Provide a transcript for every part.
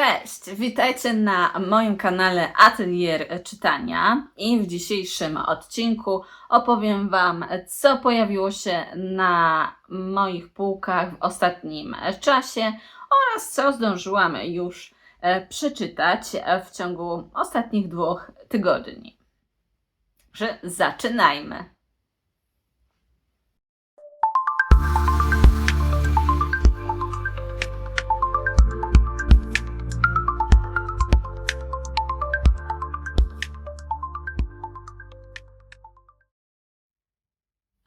Cześć, witajcie na moim kanale Atelier Czytania i w dzisiejszym odcinku opowiem Wam, co pojawiło się na moich półkach w ostatnim czasie oraz co zdążyłam już e, przeczytać w ciągu ostatnich dwóch tygodni. Że zaczynajmy.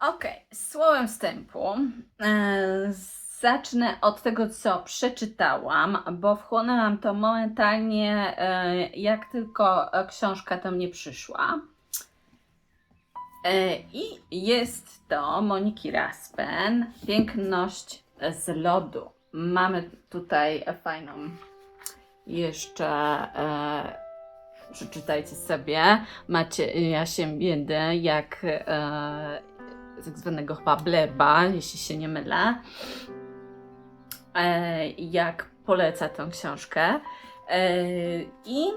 Okej, słowem wstępu. e, Zacznę od tego, co przeczytałam, bo wchłonęłam to momentalnie, e, jak tylko książka do mnie przyszła. E, I jest to Moniki Raspen, Piękność z lodu. Mamy tutaj fajną jeszcze, e, przeczytajcie sobie, macie Jasiem Biedę, jak e, tak zwanego chyba blerba, jeśli się nie mylę, e, jak poleca tę książkę. E, I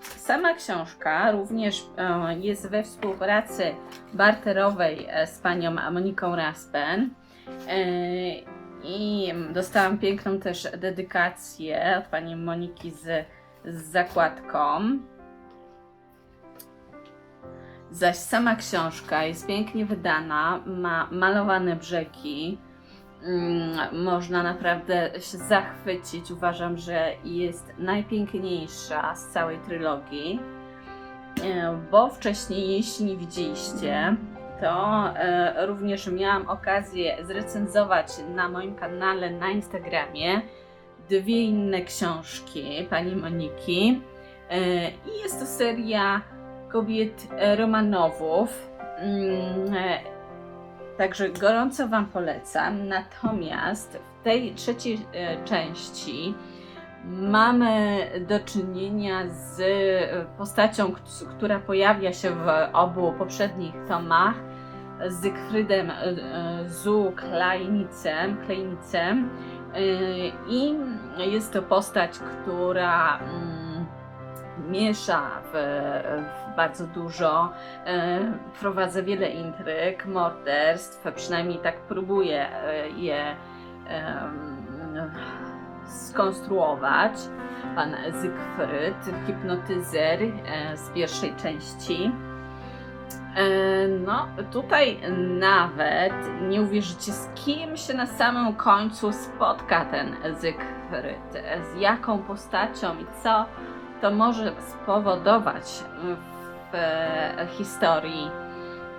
sama książka również e, jest we współpracy barterowej z panią Moniką Raspen. I dostałam piękną też dedykację od pani Moniki z, z zakładką. Zaś sama książka jest pięknie wydana, ma malowane brzegi. Mm, można naprawdę się zachwycić. Uważam, że jest najpiękniejsza z całej trylogii. E, Bo wcześniej, jeśli nie widzieliście, to e, również miałam okazję zrecenzować na moim kanale na Instagramie dwie inne książki pani Moniki. E, I jest to seria kobiet e, Romanowów. Mm, e, Także gorąco Wam polecam. Natomiast w tej trzeciej e, części mamy do czynienia z postacią, która pojawia się w obu poprzednich tomach, z Zygfrydem zu Kleinicem, Kleinicem. I jest to postać, która mm, miesza w, w bardzo dużo, e, prowadza wiele intryg, morderstw, przynajmniej tak próbuje e, je skonstruować. Pan Zygfryd, hipnotyzer e, z pierwszej części. No, tutaj nawet nie uwierzycie, z kim się na samym końcu spotka ten Zygfryd, z jaką postacią i co to może spowodować w e, historii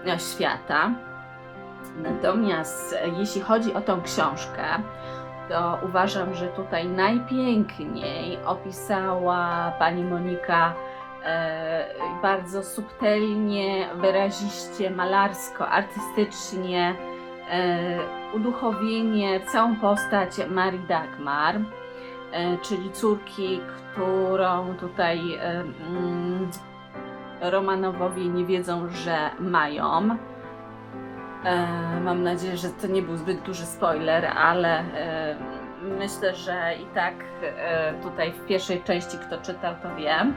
e, świata. Natomiast e, jeśli chodzi o tą książkę, to uważam, że tutaj najpiękniej opisała pani Monika bardzo subtelnie, wyraziście, malarsko, artystycznie uduchowienie całą postać Marii Dagmar czyli córki, którą tutaj mm, Romanowowie nie wiedzą, że mają. E, Mam nadzieję, że to nie był zbyt duży spoiler, ale e, myślę, że i tak e, tutaj w pierwszej części, kto czytał, to wie. E,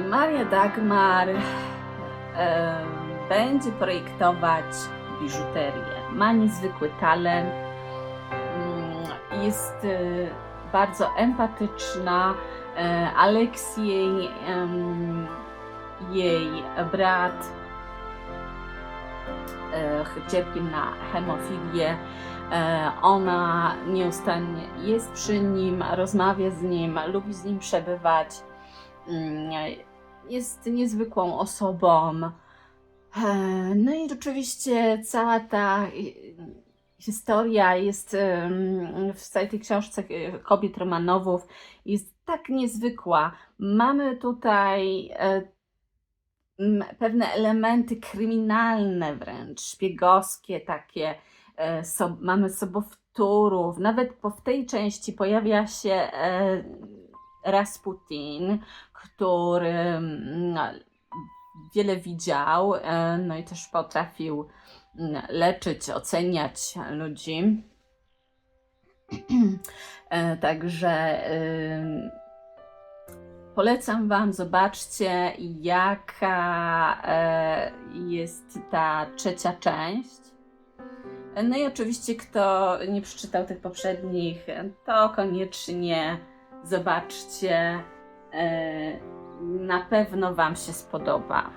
I Maria Dagmar e, będzie projektować biżuterię. Ma niezwykły talent Mm, jest e, bardzo empatyczna. E, Aleksiej, jej brat, e, cierpi na hemofilię. E, Ona nieustannie jest przy nim, rozmawia z nim, lubi z nim przebywać. Mm, Jest niezwykłą osobą. No i oczywiście cała ta historia jest w całej tej książce e, kobiet Romanowów jest tak niezwykła. Mamy tutaj e, pewne elementy kryminalne wręcz, szpiegowskie takie. E, mamy sobowtórów. Nawet po, w tej części pojawia się Rasputin, który mm, wiele widział, no i też potrafił leczyć, oceniać ludzi. E, Także ym, polecam Wam, zobaczcie, jaka e, jest ta trzecia część. No i oczywiście, kto nie przeczytał tych poprzednich, to koniecznie zobaczcie. E, Na pewno Wam się spodoba.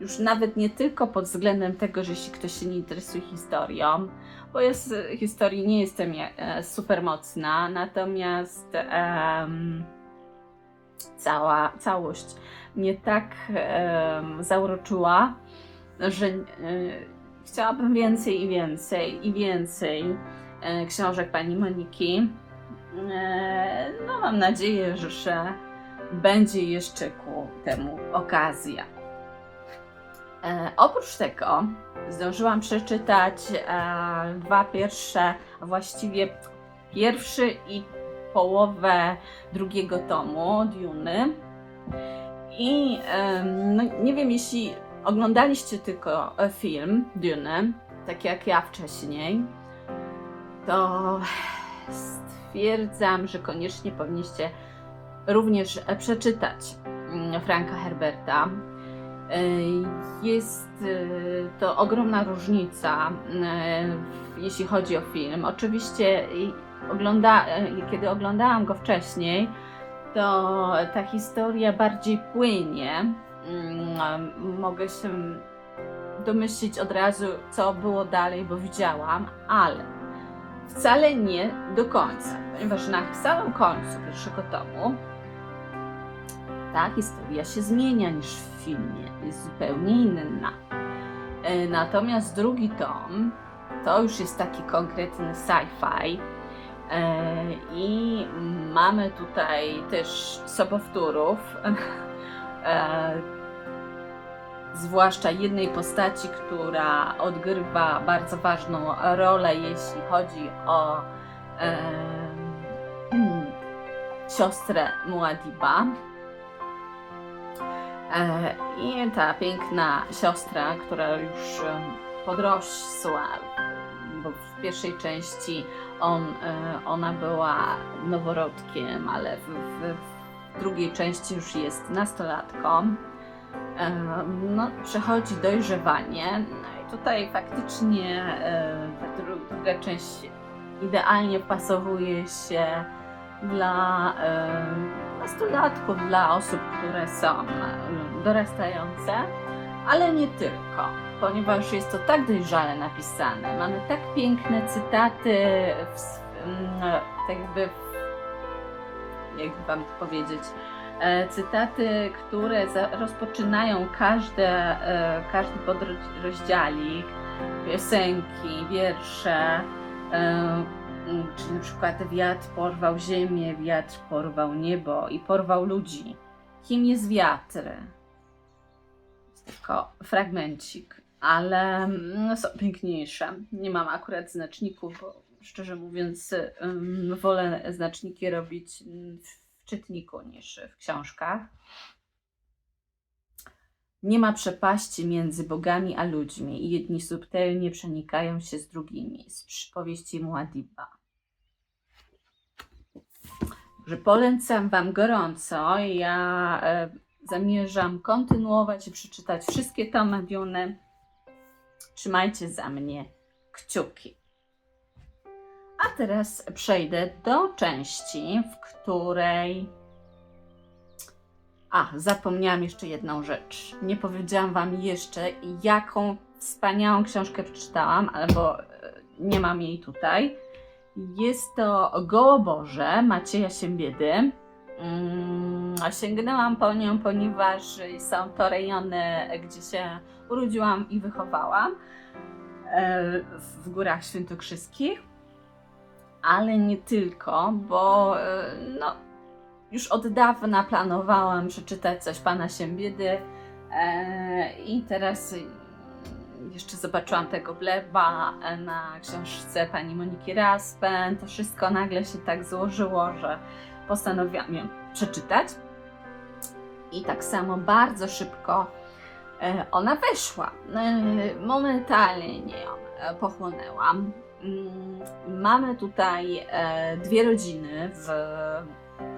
Już nawet nie tylko pod względem tego, że jeśli ktoś się nie interesuje historią, bo ja z historii nie jestem e, super mocna, natomiast em, cała całość mnie tak em, zauroczyła, że e, chciałabym więcej i więcej i więcej e, książek pani Moniki. E, no mam nadzieję, że będzie jeszcze ku temu okazja. E, oprócz tego zdążyłam przeczytać e, dwa pierwsze, a właściwie pierwszy i połowę drugiego tomu Duny. I em, no, nie wiem, jeśli oglądaliście tylko e, film Dune, tak jak ja wcześniej, to stwierdzam, że koniecznie powinniście również e, przeczytać mm, Franka Herberta. E, Jest e, to ogromna różnica, e, jeśli chodzi o film. Oczywiście, ogląda, kiedy oglądałam go wcześniej, to ta historia bardziej płynie. Mm, Mogę się domyślić od razu, co było dalej, bo widziałam, ale wcale nie do końca, ponieważ na samym końcu pierwszego tomu ta historia się zmienia niż w filmie, jest zupełnie inna. E, Natomiast drugi tom to już jest taki konkretny sci-fi. E, I mamy tutaj też sobowtórów, e, zwłaszcza jednej postaci, która odgrywa bardzo ważną rolę, jeśli chodzi o hmm, siostrę Muadiba. E, I ta piękna siostra, która już em, podrosła, bo w pierwszej części on, e, ona była noworodkiem, ale w, w, w drugiej części już jest nastolatką. E, No, przechodzi dojrzewanie. No i tutaj faktycznie e, ta dru- druga część idealnie wpasowuje się dla e, nastolatków, dla osób, które są e, dorastające, ale nie tylko, ponieważ jest to tak dojrzale napisane. Mamy tak piękne cytaty, w, tak jakby, w, jak wam to powiedzieć, e, cytaty, które rozpoczynają każde, e, każdy podrozdziałik, piosenki, wiersze, czy na przykład wiatr porwał ziemię, wiatr porwał niebo i porwał ludzi. Kim jest wiatr? Tylko fragmencik, ale mm, są piękniejsze. Nie mam akurat znaczników, bo szczerze mówiąc wolę znaczniki robić mm, w czytniku niż w książkach. Nie ma przepaści między bogami a ludźmi i jedni subtelnie przenikają się z drugimi. Z przypowieści Muadiba. Że polecam Wam gorąco. Ja e, zamierzam kontynuować i przeczytać wszystkie tomy Duny. Trzymajcie za mnie kciuki. A teraz przejdę do części, w której. A, zapomniałam jeszcze jedną rzecz. Nie powiedziałam Wam jeszcze, jaką wspaniałą książkę przeczytałam, albo e, nie mam jej tutaj. Jest to Gołoborze Macieja Siembiedy. Mm, sięgnęłam po nią, ponieważ są to rejony, gdzie się urodziłam i wychowałam e, w górach świętokrzyskich. Ale nie tylko, bo e, no, już od dawna planowałam przeczytać coś pana Siembiedy e, i teraz jeszcze zobaczyłam tego bleba na książce pani Moniki Raspen. To wszystko nagle się tak złożyło, że postanowiłam ją przeczytać. I tak samo bardzo szybko e, ona wyszła. E, Momentalnie ją e, pochłonęłam. mm, mamy tutaj dwie rodziny w,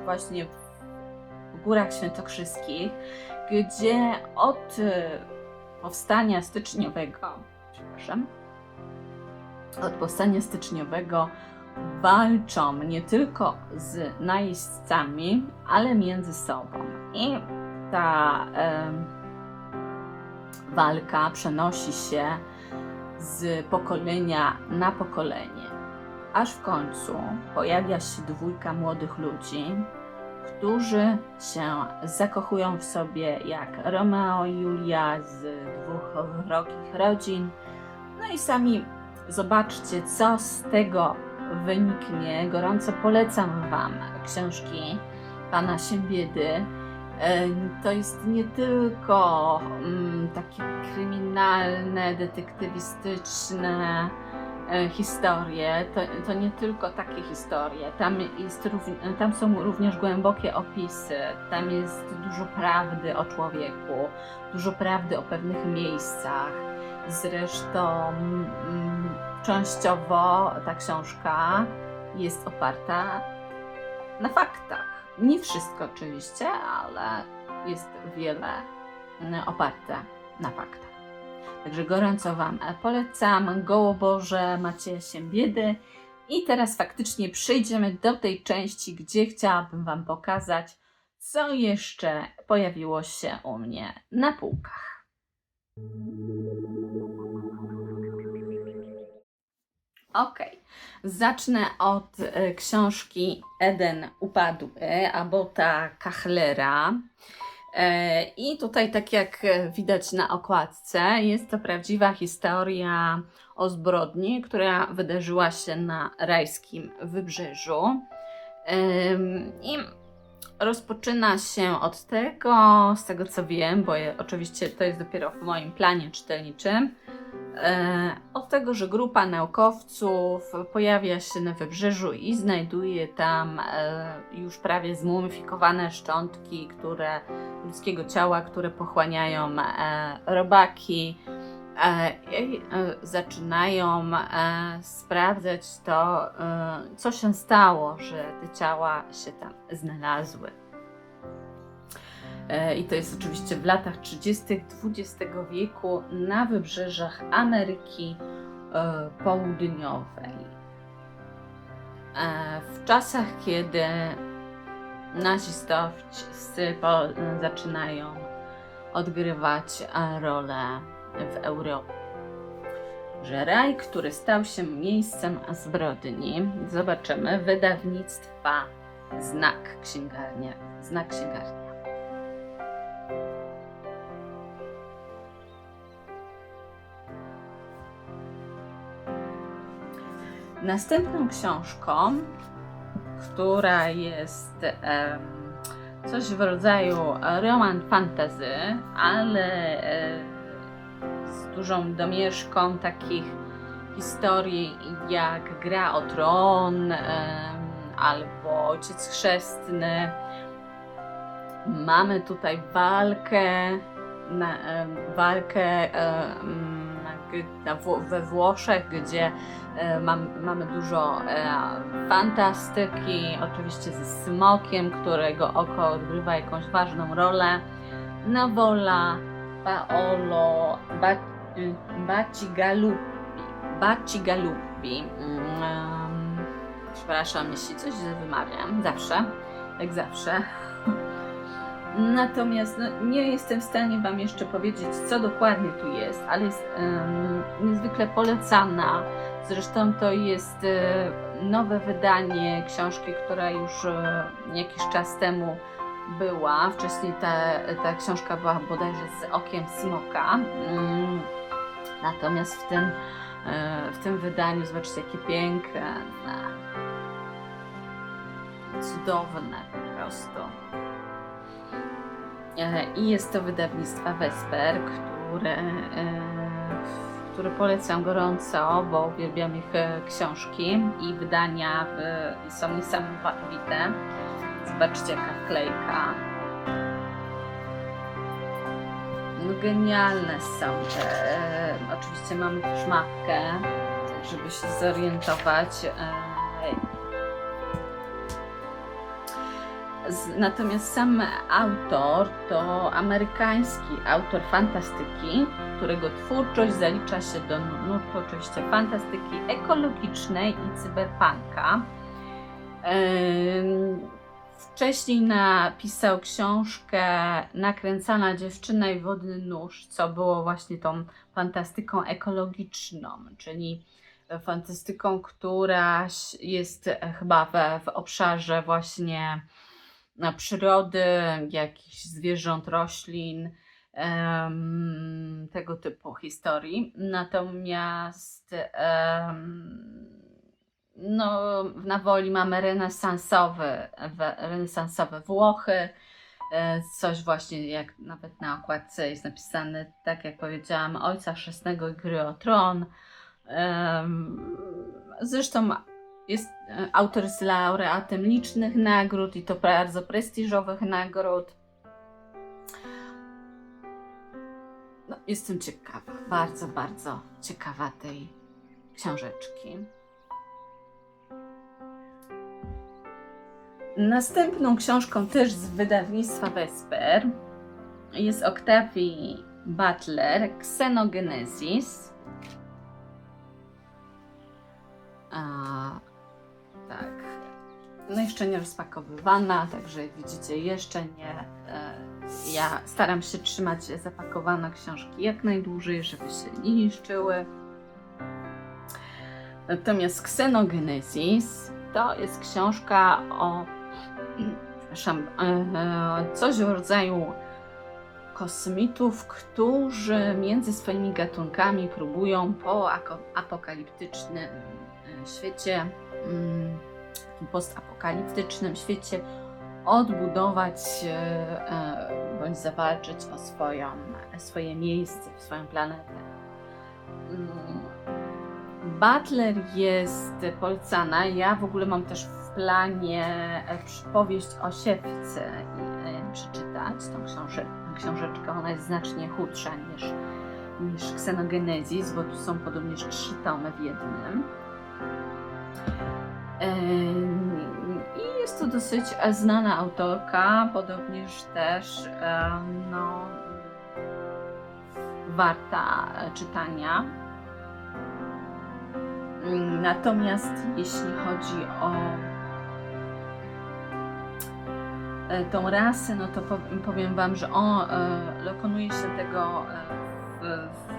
właśnie w Górach Świętokrzyskich, gdzie od powstania styczniowego, przepraszam, od powstania styczniowego walczą nie tylko z najeźdźcami, ale między sobą. I ta em, walka przenosi się z pokolenia na pokolenie, aż w końcu pojawia się dwójka młodych ludzi, którzy się zakochują w sobie jak Romeo i Julia z dwóch wrogich rodzin. No i sami zobaczcie, co z tego wyniknie. Gorąco polecam Wam książki pana Siembiedy. E, To jest nie tylko mm, takie kryminalne, detektywistyczne historie, to, to nie tylko takie historie. Tam, jest, tam są również głębokie opisy, tam jest dużo prawdy o człowieku, dużo prawdy o pewnych miejscach. Zresztą mm, częściowo ta książka jest oparta na faktach. Nie wszystko oczywiście, ale jest wiele mm, oparte na faktach. Także gorąco Wam polecam. Gołoborze Macieja Siembiedy. I teraz faktycznie przejdziemy do tej części, gdzie chciałabym Wam pokazać, co jeszcze pojawiło się u mnie na półkach. Ok, zacznę od e, książki Eden Upadły Abota Kachlera. E, I tutaj, tak jak widać na okładce, jest to prawdziwa historia o zbrodni, która wydarzyła się na rajskim wybrzeżu. I rozpoczyna się od tego, z tego co wiem, bo oczywiście to jest dopiero w moim planie czytelniczym, od tego, że grupa naukowców pojawia się na wybrzeżu i znajduje tam e, już prawie zmumifikowane szczątki które, ludzkiego ciała, które pochłaniają e, robaki. E, I e, zaczynają e, sprawdzać to, e, co się stało, że te ciała się tam znalazły. E, I to jest oczywiście w latach 30. XX wieku na wybrzeżach Ameryki e, Południowej. E, W czasach, kiedy nazistowcy zaczynają odgrywać rolę w Europie. Że raj, który stał się miejscem zbrodni, zobaczymy wydawnictwa Znak Księgarnia. Znak Księgarnia. Następną książką, która jest coś w rodzaju roman fantasy, ale z dużą domieszką takich historii jak Gra o Tron albo Ojciec Chrzestny. Mamy tutaj walkę, na, walkę we Włoszech, gdzie e, mam, mamy dużo e, fantastyki, oczywiście ze smokiem, którego oko odgrywa jakąś ważną rolę. Nowola Paolo Ba- Bacigalupi. Bacigalupi. Mm, Przepraszam, jeśli coś źle wymawiam. Zawsze, jak zawsze. Natomiast no, nie jestem w stanie Wam jeszcze powiedzieć, co dokładnie tu jest, ale jest em, niezwykle polecana. Zresztą to jest e, nowe wydanie książki, która już e, jakiś czas temu była. Wcześniej ta, ta książka była bodajże z okiem smoka. Mm, Natomiast w tym, e, w tym wydaniu, zobaczcie, jakie piękne, cudowne po prostu. I jest to wydawnictwa Vesper, które, e, które polecam gorąco, bo uwielbiam ich e, książki i wydania są niesamowite. Zobaczcie jaka wklejka. No genialne są te. E, oczywiście mamy też mapkę żeby się zorientować. Natomiast sam autor to amerykański autor fantastyki, którego twórczość zalicza się do nurtu oczywiście fantastyki ekologicznej i cyberpunka. Wcześniej napisał książkę Nakręcana dziewczyna i wodny nóż, co było właśnie tą fantastyką ekologiczną, czyli fantastyką, która jest e, chyba w obszarze właśnie przyrody, jakichś zwierząt, roślin, tego typu historii. Natomiast no, na woli mamy renesansowe, we- renesansowe Włochy, e, coś właśnie jak nawet na okładce jest napisane, tak jak powiedziałam, Ojca Chrzestnego i Gry o Tron. Zresztą jest, e, autor jest laureatem licznych nagród i to bardzo prestiżowych nagród. No, jestem ciekawa, bardzo, bardzo ciekawa tej książeczki. Następną książką też z wydawnictwa Vesper jest Octavii Butler Xenogenesis. Tak. No jeszcze nie rozpakowywana, także widzicie jeszcze nie. E, ja staram się trzymać zapakowane książki jak najdłużej, żeby się nie niszczyły. Natomiast Xenogenesis to jest książka o e, coś w rodzaju kosmitów, którzy między swoimi gatunkami próbują po apokaliptycznym e, świecie, takim postapokaliptycznym świecie odbudować e, e, bądź zawalczyć o swoją, swoje miejsce, swoją planetę. Mm, Butler jest polecana. Ja w ogóle mam też w planie e, przypowieść o siewce i, przeczytać tą książę, książeczkę. Ona jest znacznie chudsza niż, niż Xenogenesis, bo tu są podobnież trzy tomy w jednym. I jest to dosyć e, znana autorka, podobnież też no, warta e, czytania. Natomiast jeśli chodzi o e, tą rasę, no to powiem, Wam, że on dokonuje się tego w, w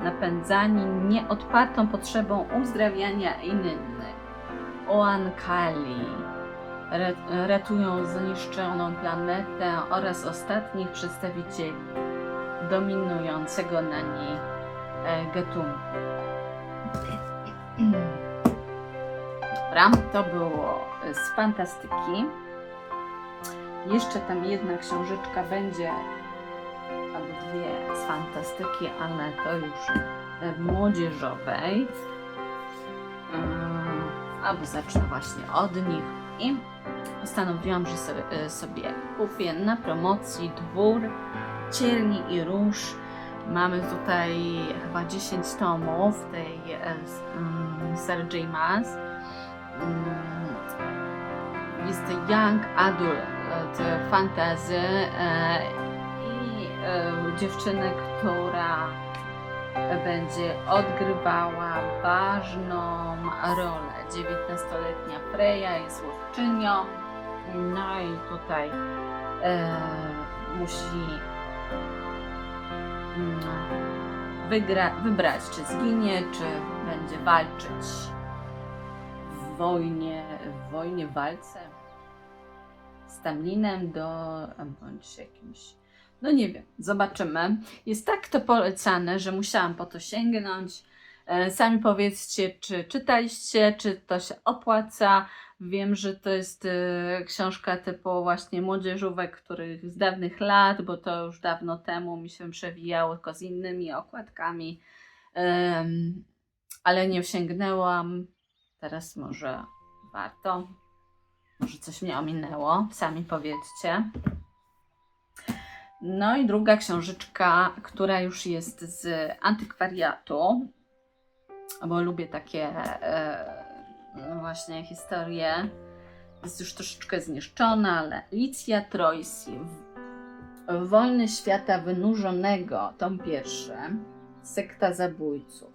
napędzani nieodpartą potrzebą uzdrawiania innych. Oan Kali ra- ratują zniszczoną planetę oraz ostatnich przedstawicieli dominującego na niej e, gatunku. Dobra, to było z fantastyki. Jeszcze tam jedna książeczka będzie, albo dwie z fantastyki, ale to już e, młodzieżowej. Ym, Albo zacznę właśnie od nich i postanowiłam, że sobie, e, kupię na promocji dwór cierni i róż. Mamy tutaj chyba 10 tomów tej e, mm, Sarah J. Maas. Mm, Jest Young Adult Fantasy e, e, dziewczyny, która będzie odgrywała ważną rolę. 19-letnia Freya jest łowczynią, no i tutaj e, musi mm, wygra, wybrać, czy zginie, czy będzie walczyć w wojnie, w wojnie, walce z Tamlinem do, bądź jakimś, no nie wiem, zobaczymy. Jest tak to polecane, że musiałam po to sięgnąć. E, Sami powiedzcie, czy czytaliście, czy to się opłaca. Wiem, że to jest e, książka typu właśnie młodzieżówek, których z dawnych lat, bo to już dawno temu mi się przewijało tylko z innymi okładkami, ale nie sięgnęłam. Teraz może warto. Może coś mnie ominęło, sami powiedzcie. No i druga książeczka, która już jest z antykwariatu. bo lubię takie e, no właśnie historie. Jest już troszeczkę zniszczona, ale Licja Troisi, Wojny świata wynurzonego, tom pierwszy, sekta zabójców.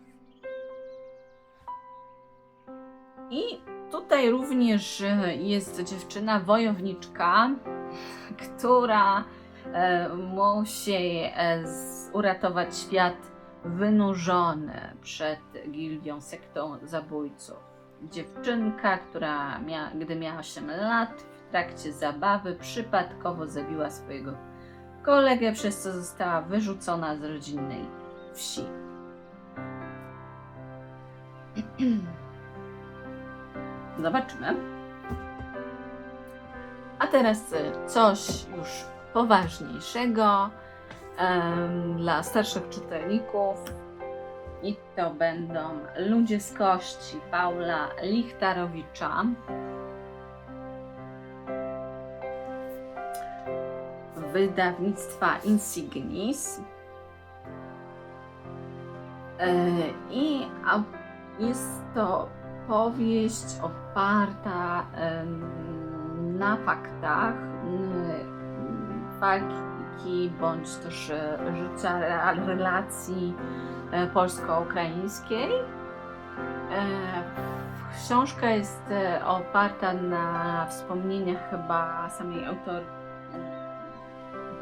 I tutaj również e, jest dziewczyna wojowniczka, która musi e, uratować świat wynurzony przed gildią, sektą zabójców. Dziewczynka, która mia, gdy miała 8 lat, w trakcie zabawy przypadkowo zabiła swojego kolegę, przez co została wyrzucona z rodzinnej wsi. Zobaczymy. A teraz y, coś już poważniejszego em, dla starszych czytelników. I to będą Ludzie z Kości Paula Lichtarowicza. Wydawnictwa Insignis. E, I jest to powieść oparta na faktach, m, fakki bądź też e, życia, re- relacji e, polsko-ukraińskiej. E, Książka jest oparta na wspomnieniach chyba samej autor,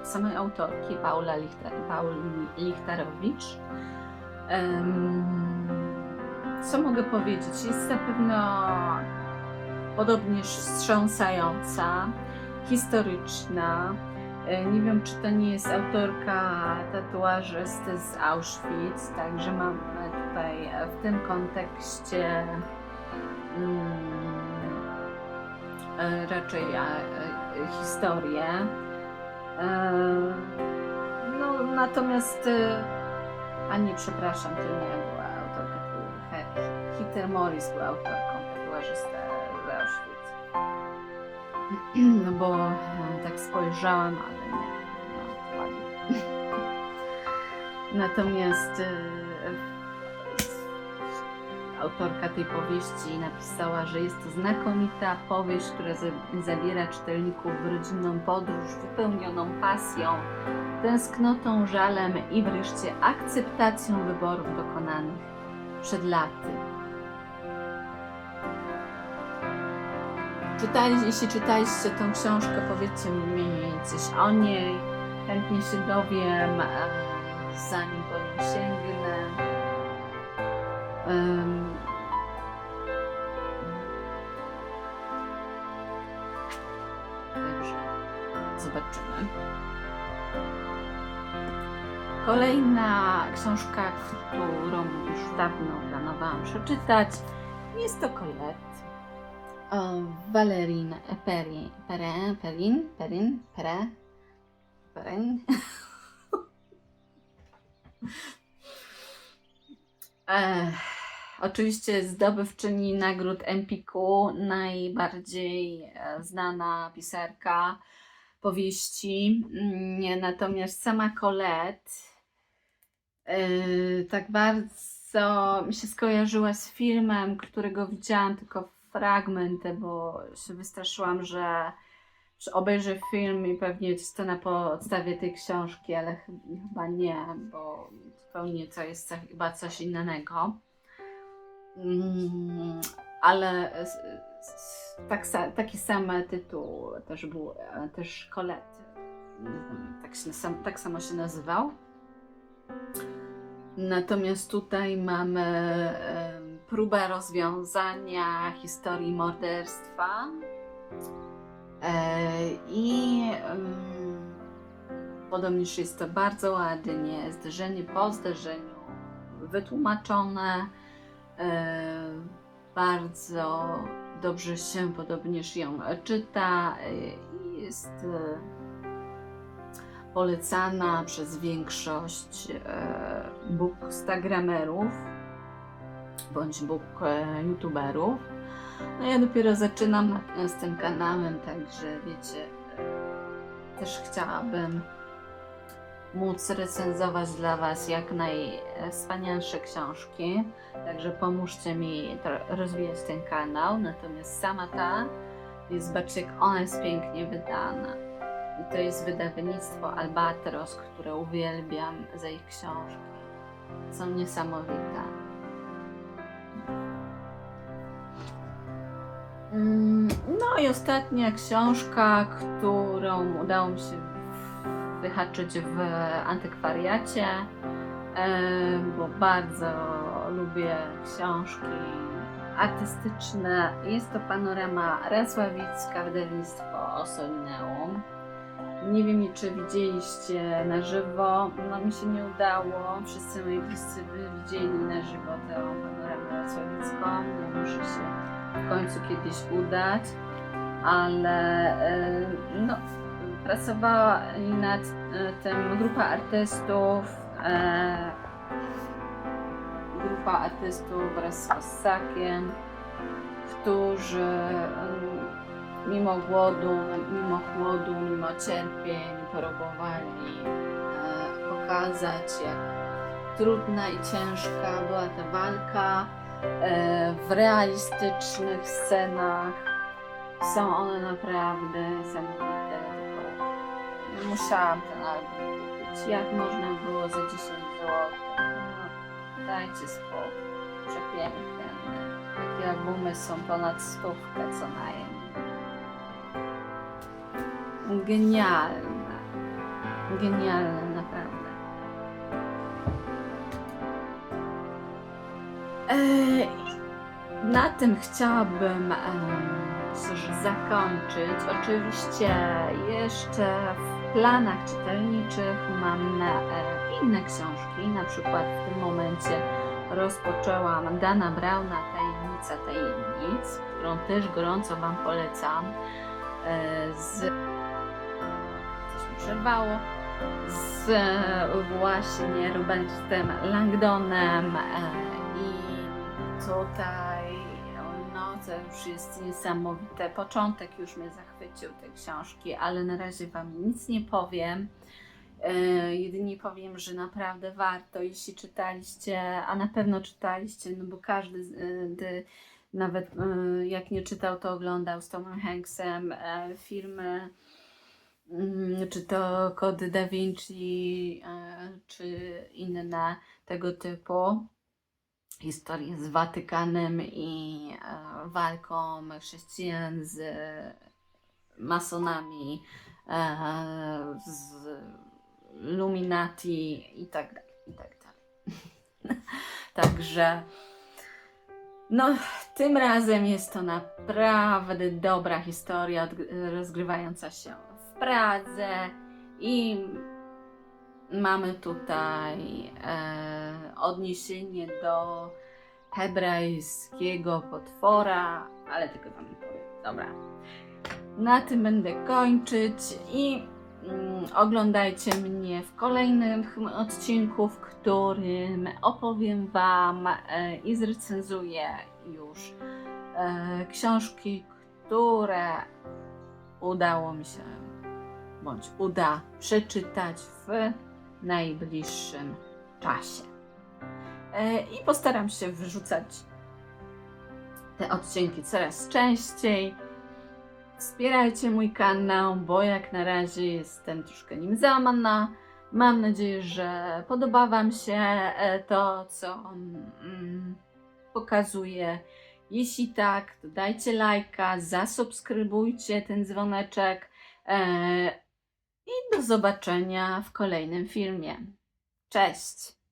samej autorki Paula Lichter, Pauli Lichtarowicz. Co mogę powiedzieć? Jest na pewno podobnież wstrząsająca, historyczna. E, Nie wiem, czy to nie jest autorka tatuażysty z Auschwitz, także mamy tutaj e, w tym kontekście mm, e, raczej historię. No, natomiast a nie, przepraszam, to nie była autorka. Hitler Morris była autorką tatuażysty. No bo e, tak spojrzałam, ale nie. No. Natomiast e, autorka tej powieści napisała, że jest to znakomita powieść, która za- zabiera czytelników w rodzinną podróż wypełnioną pasją, tęsknotą, żalem i wreszcie akceptacją wyborów dokonanych przed laty. Czytali, jeśli czytaliście tą książkę, powiedzcie mi coś o niej. Chętnie się dowiem, e, zanim po nią sięgnę. Em, Dobrze, zobaczymy. Kolejna książka, którą już dawno planowałam przeczytać, jest to Colette. O, Valerine Perin, Perin, Perin, Perin, Perin, Perin. Oczywiście zdobywczyni nagród Empiku, najbardziej e, znana pisarka powieści. Mm, Natomiast sama Colette yy, tak bardzo mi się skojarzyła z filmem, którego widziałam tylko fragmenty, bo się wystraszyłam, że, obejrzę film i pewnie jest to na podstawie tej książki, ale ch- chyba nie, bo zupełnie to jest chyba coś innego. Mm, ale tak, taki sam tytuł też był, e, też Colette. Mm, Tak, się, tak samo się nazywał. Natomiast tutaj mamy em, próbę rozwiązania historii morderstwa. E, I podobnież jest to bardzo ładnie, zderzenie po zderzeniu, wytłumaczone. E, bardzo dobrze się podobnież ją czyta i jest e, polecana przez większość bookstagramerów bądź book e, youtuberów. No ja dopiero zaczynam e, z tym kanałem, także wiecie, e, też chciałabym móc recenzować dla Was jak najwspanialsze książki. Także pomóżcie mi rozwijać ten kanał. Natomiast sama ta jest, zobaczcie, jak ona jest pięknie wydana. I to jest wydawnictwo Albatros, które uwielbiam za ich książki. Są niesamowite. Mm, No i ostatnia książka, którą udało mi się wyhaczyć w antykwariacie, bo bardzo lubię książki artystyczne. Jest to panorama Rasławicka, wydawnictwo Osolineum. Nie wiem, czy widzieliście na żywo. No mi się nie udało. Wszyscy moi bliscy widzieli na żywo tę panoramę Rasławicką. No, muszę się w końcu kiedyś udać, ale e, no, pracowała nad e, tym grupa artystów, e, grupa artystów wraz z Kossakiem, którzy mimo głodu, mimo chłodu, mimo cierpień próbowali e, pokazać, jak trudna i ciężka była ta walka e, w realistycznych scenach. Są one naprawdę. Tylko musiałam ten album kupić. Jak można było za 10 zł? No, dajcie spokój. Przepiękne. Takie albumy są ponad stówkę co najmniej. Genialne. Genialne, naprawdę. Eee, na tym chciałabym em, już zakończyć. Oczywiście jeszcze w planach czytelniczych mam e, inne książki. Na przykład w tym momencie rozpoczęłam Dana Brauna Tajemnica Tajemnic, którą też gorąco Wam polecam. E, z przerwało z e, właśnie Robertem Langdonem e, i tutaj no to już jest niesamowite. Początek już mnie zachwycił tej książki, ale na razie Wam nic nie powiem. E, Jedynie powiem, że naprawdę warto, jeśli czytaliście, a na pewno czytaliście, no bo każdy, gdy nawet jak nie czytał, to oglądał z Tomem Hanksem filmy, czy to Kody Da Vinci, e, czy inne tego typu historie z Watykanem i e, walką chrześcijan z masonami, e, z Illuminati i tak dalej, i tak dalej. Także no, tym razem jest to naprawdę dobra historia rozgrywająca się Pradze i mamy tutaj e, odniesienie do hebrajskiego potwora, ale tylko wam nie powiem. Dobra. Na tym będę kończyć i mm, oglądajcie mnie w kolejnym odcinku, w którym opowiem Wam e, i zrecenzuję już e, książki, które udało mi się bądź uda przeczytać w najbliższym czasie. E, I postaram się wrzucać te odcinki coraz częściej. Wspierajcie mój kanał, bo jak na razie jestem troszkę nim załamana. Mam nadzieję, że podoba Wam się e, to, co mm, pokazuję. Jeśli tak, to dajcie lajka, zasubskrybujcie ten dzwoneczek e, i do zobaczenia w kolejnym filmie. Cześć!